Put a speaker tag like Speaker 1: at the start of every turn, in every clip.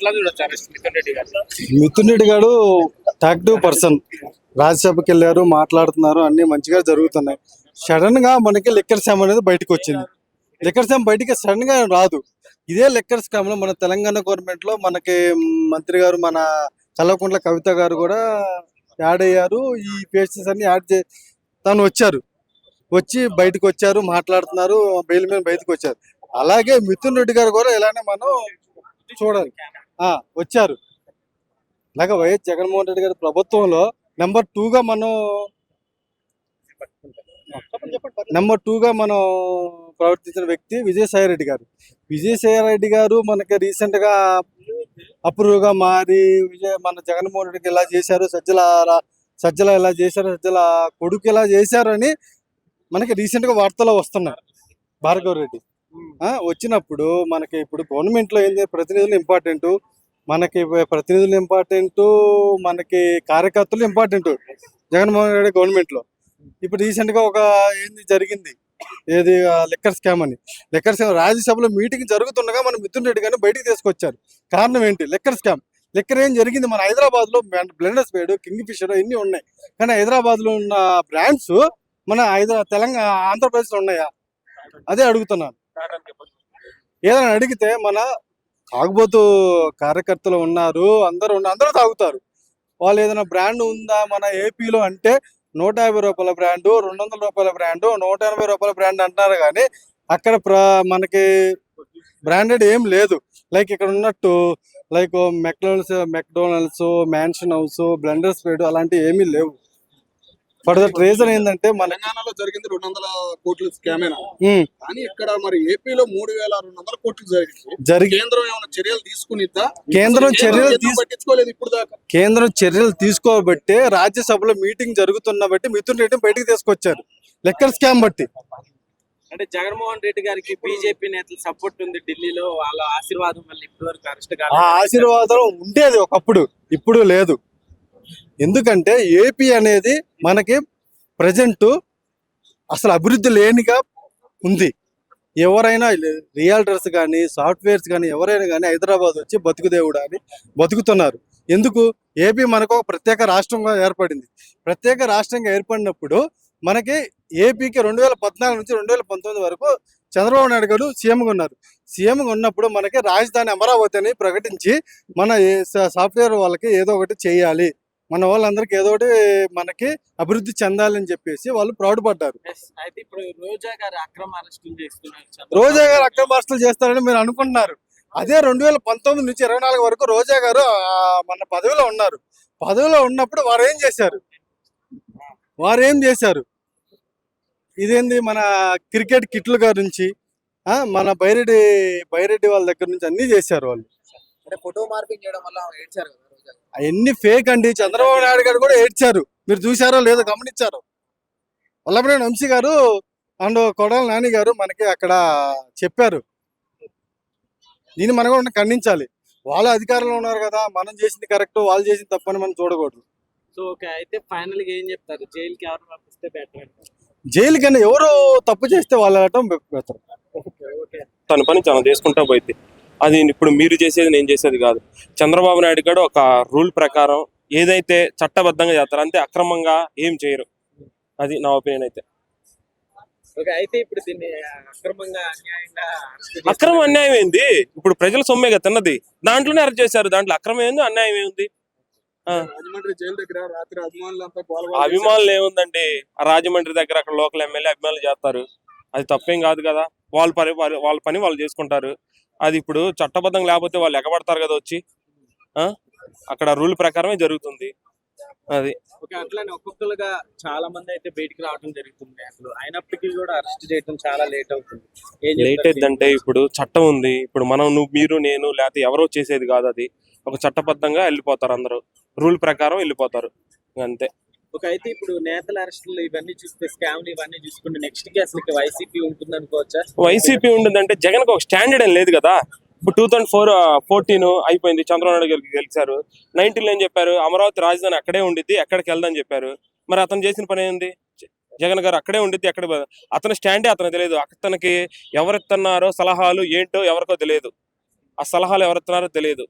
Speaker 1: ఎట్లా మిథున్ రెడ్డి గారు?
Speaker 2: మిథున్ రెడ్డి గారు యాక్టివ్ పర్సన్. రాజ్యసభకి వెళ్ళారు మాట్లాడుతున్నారు అన్ని మంచిగా జరుగుతున్నాయి. సడన్గా మనకి లెక్కర్ శామ్ అనేది బయటకు వచ్చింది. లెక్కర్ శామ్ బయటికి సడన్గా రాదు. ఇదే లెక్కర్ స్కామ్లో మన తెలంగాణ గవర్నమెంట్లో మనకి మంత్రి గారు మన కల్వకుంట్ల కవిత గారు కూడా యాడ్ అయ్యారు. ఈ పేషెంట్స్ అన్ని యాడ్ చే తను వచ్చారు. వచ్చి బయటకు వచ్చారు మాట్లాడుతున్నారు బెయిల్ మీద బయటకు వచ్చారు. అలాగే మిథున్ రెడ్డి గారు కూడా ఇలానే మనం చూడాలి. వచ్చారు. ఇలాగ వైఎస్ జగన్మోహన్ రెడ్డి గారి ప్రభుత్వంలో నెంబర్గా మనం నెంబర్గా మనం ప్రవర్తించిన వ్యక్తి విజయసాయి రెడ్డి గారు. విజయసాయి రెడ్డి గారు మనకి రీసెంట్గా అప్రూవ్గా మారి విజయ మన జగన్మోహన్ రెడ్డికి ఇలా చేశారు సజ్జల సజ్జల ఇలా చేశారు సజ్జల కొడుకు ఇలా చేశారు అని మనకి రీసెంట్గా వార్తలు వస్తున్నాయి. భార్గవ్ రెడ్డి. ఆ, వచ్చినప్పుడు మనకి ఇప్పుడు గవర్నమెంట్లో ఏంది ప్రతినిధులు ఇంపార్టెంట్. మనకి ప్రతినిధులు ఇంపార్టెంట్ మనకి కార్యకర్తలు ఇంపార్టెంట్ జగన్మోహన్ రెడ్డి గవర్నమెంట్లో. ఇప్పుడు రీసెంట్గా ఒక ఏంది జరిగింది? ఏది లిక్కర్ స్కామ్ అని. లిక్కర్ స్కామ్ రాజ్యసభలో మీటింగ్ జరుగుతుండగా మన మిథున్ రెడ్డి గారిని బయటికి తీసుకొచ్చారు. కారణం ఏంటి? లిక్కర్ స్కామ్ లిక్కర్ ఏం జరిగింది? మన హైదరాబాద్లో బ్లెండర్స్ పేడు కింగ్ ఫిషర్ ఇన్ని ఉన్నాయి? కానీ హైదరాబాద్లో ఉన్న బ్రాండ్స్ మన హైదరా తెలంగాణ ఆంధ్రప్రదేశ్లో ఉన్నాయా? అదే అడుగుతున్నాను. ఏదైనా అడిగితే మన తాగుబోతు కార్యకర్తలు ఉన్నారు అందరూ ఉన్న అందరూ తాగుతారు. వాళ్ళు ఏదైనా బ్రాండ్ ఉందా మన ఏపీలో అంటే నూట యాభై రూపాయల బ్రాండు రెండు వందల రూపాయల బ్రాండు నూట ఎనభై రూపాయల బ్రాండ్ అంటున్నారు కానీ అక్కడ మనకి బ్రాండెడ్ ఏం లేదు. లైక్ ఇక్కడ ఉన్నట్టు like McDonald's McDonald's mansion house blender speed అలాంటివి ఏమీ లేవు. ఫర్ దట్ రీజన్ ఏంటంటే మన
Speaker 3: తెలంగాణలో జరిగింది రెండు వందల కోట్ల స్కామేనా కానీ ఇక్కడ మరి ఏపీలో మూడు వేల రెండు వందల కోట్లు జరిగింది.
Speaker 2: జరిగి
Speaker 3: కేంద్రం ఏమైనా చర్యలు తీసుకునిద్దా?
Speaker 2: కేంద్రం చర్యలు
Speaker 3: పట్టించుకోలేదు ఇప్పుడు దాకా.
Speaker 2: కేంద్రం చర్యలు తీసుకోబట్టే రాజ్యసభలో మీటింగ్ జరుగుతున్న బట్టి మిథున్ రెడ్డి బయటికి తీసుకొచ్చారు. లెక్కర్ స్కామ్ బట్టి.
Speaker 1: అంటే జగన్మోహన్ రెడ్డి గారికి బీజేపీ నేతల సపోర్ట్ ఉంది ఢిల్లీలో. వాళ్ళ ఆశీర్వాదం వల్ల ఇప్పటి వరకు అరెస్ట్ కాలేదు.
Speaker 2: ఆశీర్వాదం ఉండేది ఒకప్పుడు. ఇప్పుడు లేదు. ఎందుకంటే ఏపీ అనేది మనకి ప్రజెంట్ అసలు అభివృద్ధి లేనిగా ఉంది. ఎవరైనా రియాల్టర్స్ కానీ సాఫ్ట్వేర్స్ కానీ ఎవరైనా కానీ హైదరాబాద్ వచ్చి బతుకుదేవుడు అని బతుకుతున్నారు. ఎందుకు? ఏపీ మనకు ఒక ప్రత్యేక రాష్ట్రంగా ఏర్పడింది. ప్రత్యేక రాష్ట్రంగా ఏర్పడినప్పుడు మనకి ఏపీకి రెండు వేల పద్నాలుగు నుంచి రెండు వేల పంతొమ్మిది వరకు చంద్రబాబు నాయుడు గారు సీఎంగా ఉన్నారు. సీఎంగా ఉన్నప్పుడు మనకి రాజధాని అమరావతి అని ప్రకటించి మన సాఫ్ట్వేర్ వాళ్ళకి ఏదో ఒకటి చేయాలి. మన వాళ్ళందరికీ ఏదో ఒకటి మనకి అభివృద్ధి చెందాలని చెప్పేసి వాళ్ళు ప్రౌడ్ పడ్డారు
Speaker 1: రోజా గారు అక్రమ అరెస్టులు
Speaker 2: చేస్తారని మీరు అనుకుంటున్నారు. అదే రెండు వేల పంతొమ్మిది నుంచి ఇరవై నాలుగు వరకు రోజా గారు మన పదవిలో ఉన్నారు. పదవిలో ఉన్నప్పుడు వారు ఏం చేశారు? వారు ఏం చేశారు? ఇదేంది మన క్రికెట్ కిట్ల గారి నుంచి ఆ, మన బైరెడ్డి బైరెడ్డి వాళ్ళ దగ్గర నుంచి అన్ని చేశారు వాళ్ళు.
Speaker 4: అంటే ఫోటో మార్పింగ్ చేయడం వల్ల ఏడ్చారు కదా.
Speaker 2: అవన్నీ ఫేక్ అండి. చంద్రబాబు నాయుడు గారు కూడా ఏడ్చారు. మీరు చూసారో లేదో గమనించారు. వల్లభనేని వంశీ గారు అండ్ కొడాల నాని గారు మనకి అక్కడ చెప్పారు. దీన్ని మనం కూడా ఖండించాలి. వాళ్ళు అధికారంలో ఉన్నారు కదా మనం చేసింది కరెక్ట్ వాళ్ళు చేసింది తప్పని మనం చూడకూడదు.
Speaker 1: సో ఓకే అయితే ఫైనల్గా ఏం చెప్తారు? జైలుకి ఎవరు పంపిస్తే బెటర్
Speaker 2: జైలు కన్నా ఎవరు తప్పు చేస్తే వాళ్ళు బెటర్.
Speaker 1: ఓకే.
Speaker 5: తన పని తను చేసుకుంటా పోయింది. అది ఇప్పుడు మీరు చేసేది నేను చేసేది కాదు. చంద్రబాబు నాయుడు గారు ఒక రూల్ ప్రకారం ఏదైతే చట్టబద్ధంగా చేస్తారో అంతే అక్రమంగా ఏం చేయరు. అది నా ఒపీనియన్ అయితే.
Speaker 1: ఇప్పుడు దీన్ని అక్రమంగా.
Speaker 5: అక్రమం అన్యాయం ఏంది? ఇప్పుడు ప్రజల సొమ్మే కదా తిన్నది. దాంట్లోనే అరెస్ట్ చేశారు. దాంట్లో అక్రమం ఏంది? అన్యాయం ఏముంది ఆ,
Speaker 3: రాజమండ్రి జైలు దగ్గర రాత్రి అభిమానులు
Speaker 5: ఏముందండి? ఆ రాజమండ్రి దగ్గర అక్కడ లోకల్ ఎమ్మెల్యే అభిమానులు చేస్తారు. అది తప్పేం కాదు కదా. వాళ్ళ పని వాళ్ళ- వాళ్ళ పని వాళ్ళు చేసుకుంటారు. అది ఇప్పుడు చట్టబద్ధంగా లేకపోతే వాళ్ళు ఎగబడతారు కదా వచ్చి. ఆ? అక్కడ రూల్ ప్రకారమే జరుగుతుంది. అది.
Speaker 1: ఓకే అట్లానే ఒక్కొక్కరుగా చాలా మంది అయితే బయటికి రావడం జరుగుతుంది. అసలు అయినప్పటికీ కూడా అరెస్ట్ చేయడం చాలా లేట్ అవుతుంది.
Speaker 5: లేట్ అయిందంటే ఇప్పుడు చట్టం ఉంది. ఇప్పుడు మనం నువ్వు మీరు నేను లేకపోతే ఎవరో చేసేది కాదు అది. ఒక చట్టబద్ధంగా వెళ్ళిపోతారు అందరూ. రూల్ ప్రకారం వెళ్ళిపోతారు. అంతే.
Speaker 1: అయితే ఇప్పుడు నేతల అరెస్టులు ఇవన్నీ చూస్తే స్కామ్లు ఇవన్నీ చూసుకుంటే నెక్స్ట్కి అసలు వైసీపీ ఉంటుంది అనుకోవచ్చా
Speaker 5: వైసీపీ ఉండిందంటే జగన్ ఒక స్టాండర్డ్ ఏం లేదు కదా. ఇప్పుడు టూ థౌసండ్ ఫోర్ ఫోర్టీన్ అయిపోయింది. చంద్రబాబు నాయుడు గారికి గెలిచారు. నైన్టీన్ ఏం చెప్పారు? అమరావతి రాజధాని అక్కడే ఉండిద్ది ఎక్కడికి వెళ్దని చెప్పారు. మరి అతను చేసిన పని ఏంది? జగన్ గారు అక్కడే ఉండిద్ది ఎక్కడ అతని స్టాండే అతనికి తెలియదు. అతనికి ఎవరిస్తున్నారో సలహాలు ఏంటో ఎవరికో తెలియదు. ఆ సలహాలు ఎవరిస్తున్నారో తెలియదు.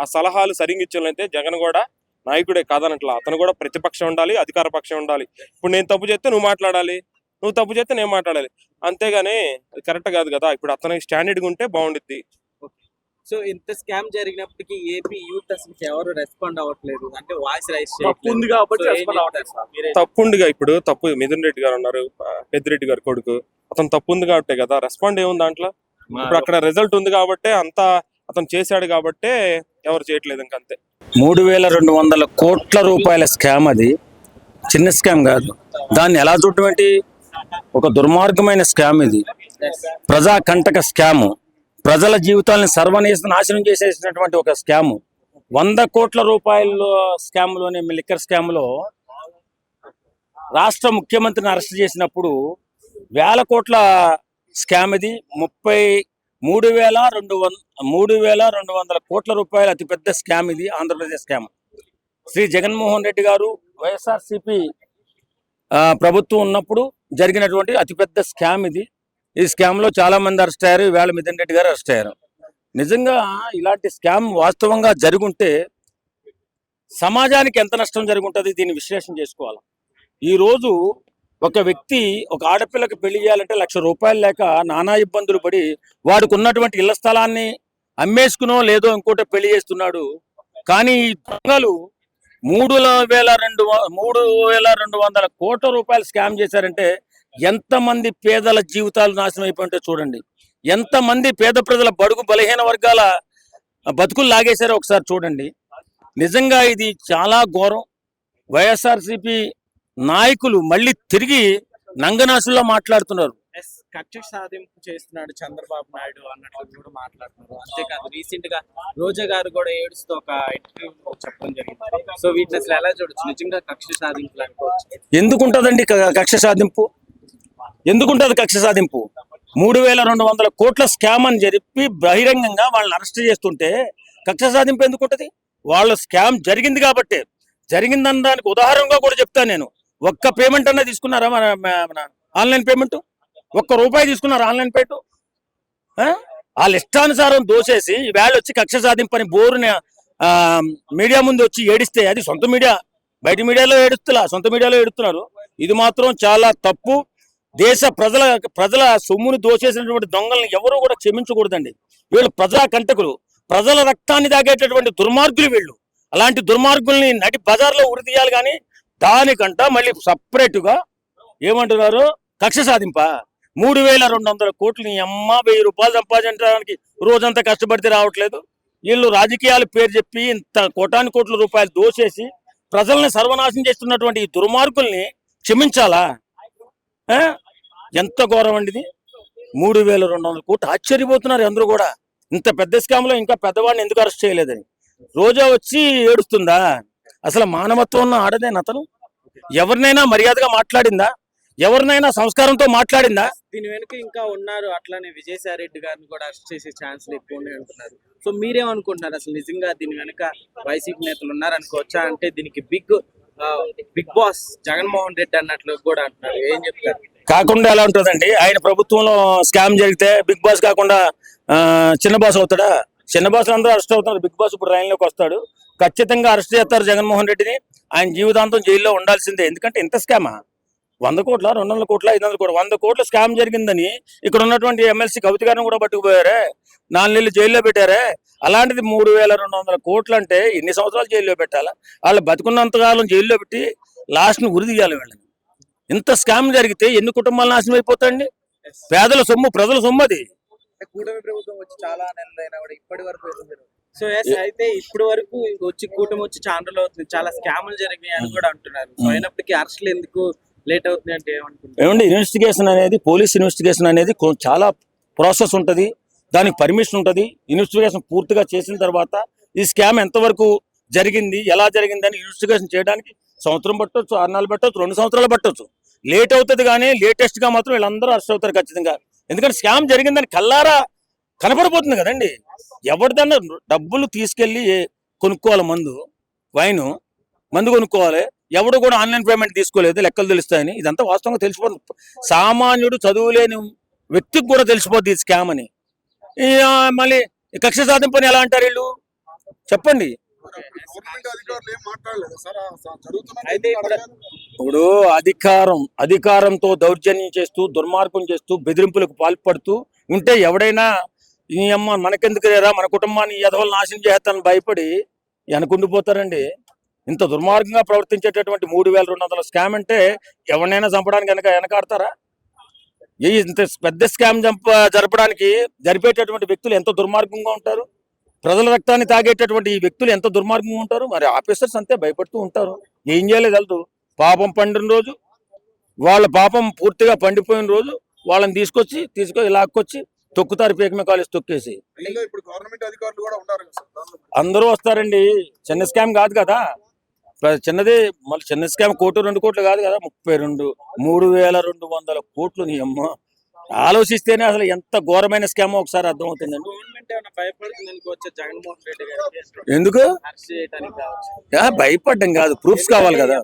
Speaker 5: ఆ సలహాలు సరిగ్గా ఇచ్చినట్లయితే జగన్ కూడా నాయకుడే కాదనట్లా. అతను కూడా ప్రతిపక్షం ఉండాలి అధికార పక్షం ఉండాలి. ఇప్పుడు నేను తప్పు చేస్తే నువ్వు మాట్లాడాలి. నువ్వు తప్పు చేస్తే నేను మాట్లాడాలి. అంతేగాని అది కరెక్ట్ కాదు కదా. ఇప్పుడు అతనికి స్టాండర్డ్గా ఉంటే బాగుండిద్ది.
Speaker 1: సో ఇంత స్కామ్ జరిగినప్పటికీ ఏపీ యూత్ అసలు ఎవరు రెస్పాండ్ అవ్వట్లేదు. అంటే వాయిస్ రైస్
Speaker 5: తప్పు ఉంది కాబట్టి తప్పుందిగా ఇప్పుడు. తప్పు మిథున్ రెడ్డి గారు ఉన్నారు పెద్దిరెడ్డి గారు కొడుకు. అతను తప్పు ఉంది కాబట్టే కదా. రెస్పాండ్ ఏముంది దాంట్లో? ఇప్పుడు అక్కడ రిజల్ట్ ఉంది కాబట్టి అంతా అతను చేశాడు కాబట్టే ఎవరు చేయట్లేదు ఇంకంతే
Speaker 6: మూడు వేల రెండు వందల కోట్ల రూపాయల స్కామ్ అది. చిన్న స్కామ్ కాదు. దాన్ని ఎలా చూడటం ఒక దుర్మార్గమైన స్కామ్ ఇది. ప్రజా కంటక స్కాము. ప్రజల జీవితాలను సర్వనేశ నాశనం చేసేసినటువంటి ఒక స్కాము. వంద కోట్ల రూపాయల స్కామ్లోనే లిక్కర్ స్కామ్లో రాష్ట్ర ముఖ్యమంత్రిని అరెస్ట్ చేసినప్పుడు వేల కోట్ల స్కామ్ ఇది. ముప్పై మూడు వేల రెండు వంద మూడు వేల రెండు వందల కోట్ల రూపాయల అతిపెద్ద స్కామ్ ఇది ఆంధ్రప్రదేశ్ స్కామ్. శ్రీ జగన్మోహన్ రెడ్డి గారు వైఎస్ఆర్సిపి ప్రభుత్వం ఉన్నప్పుడు జరిగినటువంటి అతిపెద్ద స్కామ్ ఇది. ఈ స్కామ్లో చాలా మంది అరెస్ట్ అయ్యారు ఈవేళ మిథున్ రెడ్డి గారు అరెస్ట్ అయ్యారు. నిజంగా ఇలాంటి స్కామ్ వాస్తవంగా జరుగుంటే సమాజానికి ఎంత నష్టం జరుగుంటుంది దీన్ని విశ్లేషణ చేసుకోవాలి. ఈ రోజు ఒక వ్యక్తి ఒక ఆడపిల్లకి పెళ్ళి చేయాలంటే లక్ష రూపాయలు లేక నానా ఇబ్బందులు పడి వాడికి ఉన్నటువంటి ఇళ్ళ స్థలాన్ని అమ్మేసుకునో లేదో ఇంకోటి పెళ్ళి చేస్తున్నాడు. కానీ ఈ దొంగలు మూడు వేల రెండు మూడు వేల రెండు వందల కోట్ల రూపాయలు స్కామ్ చేశారంటే ఎంతమంది పేదల జీవితాలు నాశనం అయిపోయింటే చూడండి. ఎంతమంది పేద ప్రజల బడుగు బలహీన వర్గాల బతుకులు లాగేశారో ఒకసారి చూడండి. నిజంగా ఇది చాలా ఘోరం. వైఎస్ఆర్సిపి నాయకులు మళ్ళీ తిరిగి నంగనాసుల్లో మాట్లాడుతున్నారు.
Speaker 1: కక్ష సాధింపు చేస్తున్నాడు చంద్రబాబు నాయుడు అన్నట్లు కూడా మాట్లాడుతున్నారు. అంతేకాదు రీసెంట్గా రోజా గారు కూడా ఏడుస్తూ ఒక ఇంటర్వ్యూ చెప్పడం జరిగింది. సో వీటిని అసలు ఎలా చూడొచ్చు? నిజంగా కక్ష సాధింపులు అనుకోవచ్చు.
Speaker 6: ఎందుకుంటదండి కక్ష సాధింపు? ఎందుకుంటది కక్ష సాధింపు? మూడు వేల రెండు వందల కోట్ల స్కామ్ అని చెప్పి బహిరంగంగా వాళ్ళని అరెస్ట్ చేస్తుంటే కక్ష సాధింపు ఎందుకుంటది? వాళ్ళ స్కామ్ జరిగింది కాబట్టి. జరిగిందన్న దానికి ఉదాహరణగా కూడా చెప్తాను నేను. ఒక్క పేమెంట్ అన్నా తీసుకున్నారా మన మన- ఆన్లైన్ పేమెంట్ ఒక్క రూపాయి తీసుకున్నారా ఆన్లైన్ పేమెంట్ వాళ్ళ ఇష్టానుసారం దోసేసి వేళ వచ్చి కక్ష సాధింపని బోరుని ఆ, మీడియా ముందు వచ్చి ఏడిస్తే అది సొంత మీడియా. బయట మీడియాలో ఏడుస్తులా సొంత మీడియాలో ఏడుస్తున్నారు. ఇది మాత్రం చాలా తప్పు. దేశ ప్రజల ప్రజల సొమ్మును దోచేసినటువంటి దొంగలను ఎవరు కూడా క్షమించకూడదండి. వీళ్ళు ప్రజా కంటకులు. ప్రజల రక్తాన్ని తాగేటటువంటి దుర్మార్గులు వీళ్ళు. అలాంటి దుర్మార్గుల్ని నటి బజార్లో ఉరి తీయాలి కానీ దానికంట మళ్ళీ సపరేట్గా గా ఏమంటున్నారు? కక్ష సాధింప? మూడు వేల రెండు వందల కోట్లు నీ అమ్మ వెయ్యి రూపాయలు సంపాదించడానికి రోజంతా కష్టపడితే రావట్లేదు. వీళ్ళు రాజకీయాలు పేరు చెప్పి ఇంత కోటాని కోట్ల రూపాయలు దోచేసి ప్రజల్ని సర్వనాశనం చేస్తున్నటువంటి ఈ దుర్మార్గుల్ని క్షమించాలా? ఆ? ఎంత ఘోరం అండి ఇది. మూడు వేల రెండు వందల కోట్లు ఆశ్చర్యపోతున్నారు అందరూ కూడా. ఇంత పెద్ద స్కామ్లో ఇంకా పెద్దవాడిని ఎందుకు అరెస్ట్ చేయలేదని. రోజా వచ్చి ఏడుస్తుందా? అసలు మానవత్వం ఉన్న ఆడదేనా అతను? ఎవరినైనా మర్యాదగా మాట్లాడిందా? ఎవరినైనా సంస్కారంతో మాట్లాడిందా?
Speaker 1: దీని వెనుక ఇంకా ఉన్నారు అట్లానే విజయసాయి రెడ్డి గారిని కూడా అరెస్ట్ చేసే ఛాన్స్లు ఎక్కువ ఉన్నాయి అంటున్నారు. సో మీరేమనుకుంటున్నారు అసలు నిజంగా దీని వెనుక వైసీపీ నేతలు ఉన్నారు అనుకోవచ్చా అంటే దీనికి big big boss Jaganmohan Reddy అన్నట్లు కూడా అంటున్నారు. ఏం చెప్తారు?
Speaker 6: కాకుండా ఎలా ఉంటుందండి? ఆయన ప్రభుత్వంలో స్కామ్ జరిగితే బిగ్ బాస్ కాకుండా చిన్న బాస్ అవుతాడా? చిన్న బాస్ అందరూ అరెస్ట్ అవుతున్నారు. బిగ్ బాస్ ఇప్పుడు లైన్లోకి వస్తాడు. ఖచ్చితంగా అరెస్ట్ చేస్తారు జగన్మోహన్ రెడ్డిని. ఆయన జీవితాంతం జైల్లో ఉండాల్సిందే. ఎందుకంటే ఇంత స్కామా? వంద కోట్ల? రెండు వందల కోట్ల? ఐదు వందల కోట్ల? వంద కోట్ల స్కామ్ జరిగిందని ఇక్కడ ఉన్నటువంటి ఎమ్మెల్సీ కవిత గారిని కూడా పట్టుకుపోయారే? నాలుగు నెలలు జైల్లో పెట్టారే? అలాంటిది మూడు వేల రెండు వందల కోట్లు అంటే ఎన్ని సంవత్సరాలు జైల్లో పెట్టాలా? వాళ్ళు బతుకున్నంతకాలం జైల్లో పెట్టి లాస్ట్ని ఉరి తీయాలి వీళ్ళని. ఇంత స్కామ్ జరిగితే ఎన్ని కుటుంబాలు నాశనం అయిపోతాయండి? పేదల సొమ్ము ప్రజల సొమ్ము అది.
Speaker 4: కూటమి ప్రభుత్వం వచ్చి చాలా నెలలు కూడా ఇప్పటి వరకు
Speaker 1: సో ఎస్ అయితే ఇప్పటి వరకు వచ్చి కూటమి వచ్చి చాలా రోజులు అవుతుంది. చాలా స్కాములు జరిగాయి అని కూడా అంటున్నారు. సో అయినప్పటికీ అరెస్టులు ఎందుకు లేట్ అవుతుంది అంటే
Speaker 6: ఏమండి ఇన్వెస్టిగేషన్ అనేది పోలీస్ ఇన్వెస్టిగేషన్ అనేది చాలా ప్రాసెస్ ఉంటుంది. దానికి పర్మిషన్ ఉంటుంది. ఇన్వెస్టిగేషన్ పూర్తిగా చేసిన తర్వాత ఈ స్కామ్ ఎంతవరకు జరిగింది ఎలా జరిగింది అని ఇన్వెస్టిగేషన్ చేయడానికి సంవత్సరం పట్టొచ్చు ఆరు నెలలు పట్టొచ్చు రెండు సంవత్సరాలు పట్టొచ్చు. లేట్ అవుతుంది కానీ లేటెస్ట్గా మాత్రం వీళ్ళందరూ అరెస్ట్ అవుతారు ఖచ్చితంగా. ఎందుకంటే స్కామ్ జరిగిందని కల్లారా కనపడిపోతుంది కదండి. ఎవరిదన్నా డబ్బులు తీసుకెళ్ళి కొనుక్కోవాలి మందు వైన్ మందు కొనుక్కోవాలి. ఎవడు కూడా ఆన్లైన్ పేమెంట్ తీసుకోలేదు లెక్కలు తెలుస్తాయని. ఇదంతా వాస్తవంగా తెలిసిపోతుంది. సామాన్యుడు చదువు లేని వ్యక్తికి కూడా తెలిసిపోద్ది ఇది స్కామ్ అని. ఈ, మళ్ళీ ఈ కక్ష సాధింపని ఎలా అంటారు వీళ్ళు? చెప్పండి.
Speaker 1: ఇప్పుడు
Speaker 6: అధికారం అధికారంతో దౌర్జన్యం చేస్తూ దుర్మార్గం చేస్తూ బెదిరింపులకు పాల్పడుతూ ఉంటే ఎవడైనా ఈ అమ్మ మనకెందుకు లేరా మన కుటుంబాన్ని ఎదవలు నాశనం చేస్తానని భయపడి వెనకుండిపోతారండి ఇంత దుర్మార్గంగా ప్రవర్తించేటటువంటి మూడు వేల రెండు వందల స్కామ్ అంటే ఎవరినైనా చంపడానికి వెనక వెనకాడతారా? ఈ ఇంత పెద్ద స్కామ్ చంప జరపడానికి జరిపేటటువంటి వ్యక్తులు ఎంత దుర్మార్గంగా ఉంటారు? ప్రజల రక్తాన్ని తాగేటటువంటి ఈ వ్యక్తులు ఎంత దుర్మార్గంగా ఉంటారు? మరి ఆఫీసర్స్ అంతే భయపడుతూ ఉంటారు. ఏం చేయలేదు పాపం పండిన రోజు వాళ్ళ పాపం పూర్తిగా పండిపోయిన రోజు వాళ్ళని తీసుకొచ్చి తీసుకొని లాక్కొచ్చి తొక్కుతారు పేకమే కాలేజ్ తొక్కేసి.
Speaker 3: దీనిలో ఇప్పుడు గవర్నమెంట్ అధికారులు కూడా ఉన్నారు కదా సార్. దానిలో.
Speaker 6: అందరూ వస్తారండి. చిన్న స్కామ్ కాదు కదా. చిన్నది మళ్ళీ చిన్న స్కామ్ కోటి రెండు కోట్లు కాదు కదా. ముప్పై రెండు మూడు వేల రెండు వందల కోట్లు నీ అమ్మ. ఆలోచిస్తేనే అసలు ఎంత ఘోరమైన స్కామ్ ఒకసారి అర్థమవుతుందండి. ఎందుకు? భయపడ్డం కాదు. ప్రూఫ్స్ కావాలి కదా.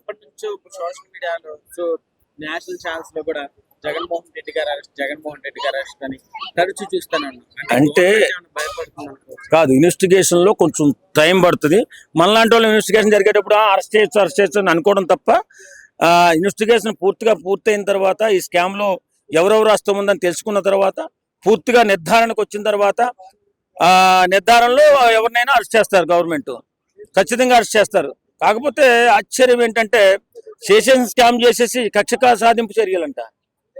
Speaker 1: నేషనల్ ఛానల్స్లో కూడా జగన్మోహన్ రెడ్డి గారు అరెస్ట్ జగన్మోహన్ రెడ్డి గారు అరెస్ట్ అని తరచు చూస్తానండి
Speaker 6: అంటే- కాదు ఇన్వెస్టిగేషన్లో కొంచెం టైం పడుతుంది. మనలాంటి వాళ్ళు ఇన్వెస్టిగేషన్ జరిగేటప్పుడు అరెస్ట్ చేయొచ్చు అరెస్ట్ చేయొచ్చు అని అనుకోవడం తప్ప ఇన్వెస్టిగేషన్ పూర్తిగా పూర్తయిన తర్వాత ఈ స్కామ్లో ఎవరెవరు హస్తం ఉందని తెలుసుకున్న తర్వాత పూర్తిగా నిర్ధారణకు వచ్చిన తర్వాత ఆ నిర్ధారణలో ఎవరినైనా అరెస్ట్ చేస్తారు గవర్నమెంట్. ఖచ్చితంగా అరెస్ట్ చేస్తారు. కాకపోతే ఆశ్చర్యం ఏంటంటే శేషన్ స్కామ్ చేసేసి కక్ష కా- సాధింపు చర్యలంట.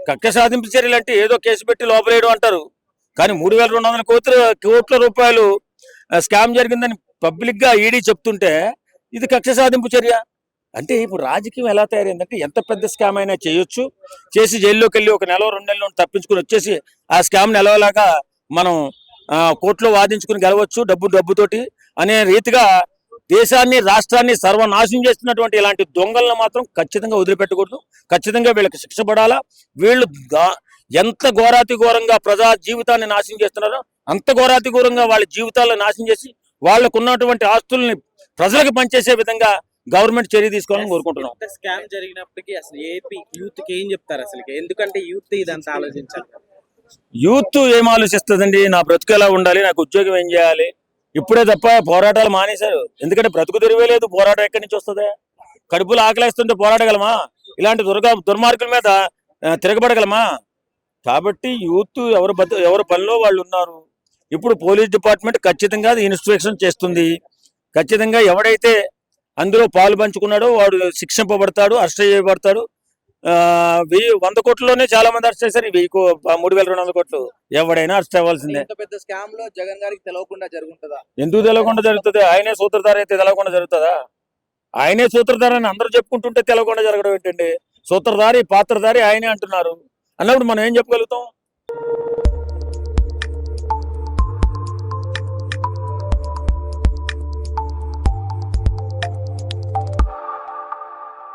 Speaker 6: కక్ష సాధింపు చర్యలు అంటే ఏదో కేసు పెట్టి లోపలేయడం అంటారు. కానీ మూడు వేల రెండు వందల కోట్ల కోట్ల రూపాయలు ఆ, స్కామ్ జరిగిందని పబ్లిక్గా ఈడీ చెప్తుంటే ఇది కక్ష సాధింపు చర్య. అంటే ఇప్పుడు రాజకీయం ఎలా తయారైందంటే ఎంత పెద్ద స్కామ్ అయినా చేయొచ్చు. చేసి జైల్లోకి వెళ్ళి ఒక నెల రెండు నెలలు తప్పించుకుని వచ్చేసి ఆ స్కామ్ నెలలాగా మనం కోర్టులో వాదించుకుని గెలవచ్చు డబ్బు డబ్బుతోటి అనే రీతిగా దేశాన్ని రాష్ట్రాన్ని సర్వనాశనం చేస్తున్నటువంటి ఇలాంటి దొంగలను మాత్రం ఖచ్చితంగా వదిలిపెట్టకూడదు. ఖచ్చితంగా వీళ్ళకి శిక్ష పడాలా? వీళ్ళు ఎంత ఘోరాతి ఘోరంగా ప్రజా జీవితాన్ని నాశనం చేస్తున్నారో అంత ఘోరాతి ఘోరంగా వాళ్ళ జీవితాలను నాశనం చేసి వాళ్ళకు ఉన్నటువంటి ఆస్తుల్ని ప్రజలకు పనిచేసే విధంగా గవర్నమెంట్ చర్య తీసుకోవాలని కోరుకుంటున్నాం.
Speaker 1: స్కామ్ జరిగినప్పటికీ అసలు ఏపీ యూత్కి ఏం చెప్తారు అసలు ఎందుకంటే యూత్ ఇదంతా ఆలోచించాలి.
Speaker 6: యూత్ ఏం ఆలోచిస్తుందండి? నా బ్రతుకు ఎలా ఉండాలి? నాకు ఉద్యోగం ఏం చేయాలి? ఇప్పుడే తప్ప పోరాటాలు మానేశారు. ఎందుకంటే బ్రతుకు తెరివేలేదు పోరాటం ఎక్కడి నుంచి వస్తుంది? కడుపులో ఆకలేస్తుంటే పోరాడగలమా? ఇలాంటి దుర్గా దుర్మార్గుల మీద తిరగబడగలమా? కాబట్టి యూత్ ఎవరు బతు ఎవరు పనిలో వాళ్ళు ఉన్నారు. ఇప్పుడు పోలీస్ డిపార్ట్మెంట్ ఖచ్చితంగా ఇన్స్ట్రక్షన్ చేస్తుంది. ఖచ్చితంగా ఎవడైతే అందులో పాలు పంచుకున్నాడో వాడు శిక్షింపబడతాడు అరెస్ట్ చేయబడతాడు. వెయ్యి వంద కోట్లలోనే చాలా మంది అరెస్ట్ చేశారు. వెయ్యి మూడు వేల రెండు వందల కోట్లు. ఎవడైనా అరెస్ట్ అవ్వాల్సిందే.
Speaker 4: పెద్ద స్కామ్లో జగన్ గారికి తెలియకుండా జరుగుతుందా?
Speaker 6: ఎందుకు తెలవకుండా జరుగుతుంది? ఆయనే సూత్రధార అయితే తెలవకుండా జరుగుతుందా? ఆయనే సూత్రధార అని అందరూ చెప్పుకుంటుంటే తెలవకుండా జరగడం ఏంటండి? సూత్రధారి పాత్రధారి ఆయనే అంటున్నారు. అన్నప్పుడు మనం ఏం చెప్పగలుగుతాం?